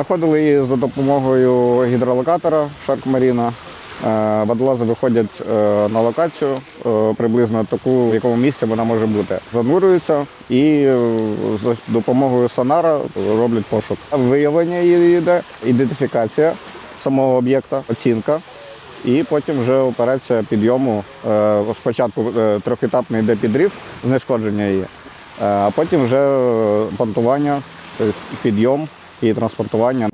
Знаходили її за допомогою гідролокатора Marina. Е, Водолази виходять е, на локацію, е, приблизно таку, в якому місці вона може бути. Занурюються і за допомогою сонара роблять пошук. Виявлення її йде, ідентифікація самого об'єкта, оцінка. І потім вже операція підйому. Спочатку трьохетапний йде підрив, знешкодження її, а потім вже понтування, тобто підйом і транспортування.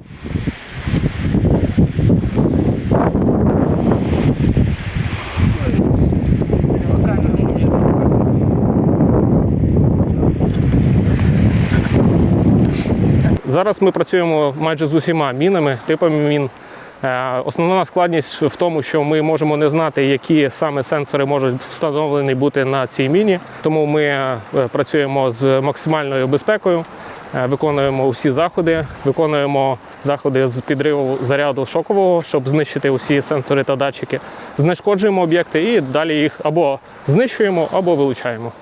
Зараз ми працюємо майже з усіма мінами, типами мін. Е, Основна складність в тому, що ми можемо не знати, які саме сенсори можуть встановлені бути на цій міні. Тому ми е, працюємо з максимальною безпекою, виконуємо усі заходи, виконуємо заходи з підриву заряду шокового, щоб знищити усі сенсори та датчики. Знешкоджуємо об'єкти і далі їх або знищуємо, або вилучаємо.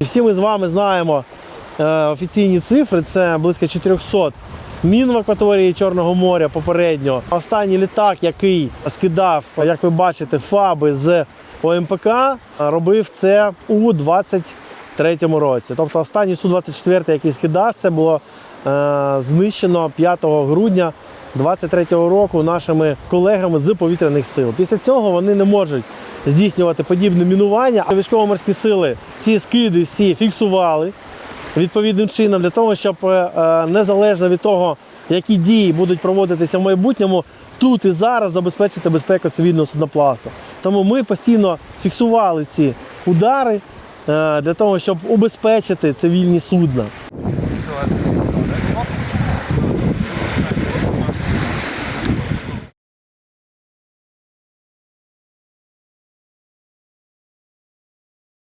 Всі ми з вами знаємо е, офіційні цифри. Це близько 400 мін в акваторії Чорного моря попередньо. Останній літак, який скидав, як ви бачите, фаби з ОМПК, робив це у 23-му році. Тобто останній Су-24, який скидав, це було е, знищено 5 грудня 23-го року нашими колегами з повітряних сил. Після цього вони не можуть здійснювати подібне мінування. Військово-морські сили ці скиди всі фіксували відповідним чином для того, щоб е, е, незалежно від того, які дії будуть проводитися в майбутньому, тут і зараз забезпечити безпеку цивільного судноплавства. Тому ми постійно фіксували ці удари е, для того, щоб убезпечити цивільні судна.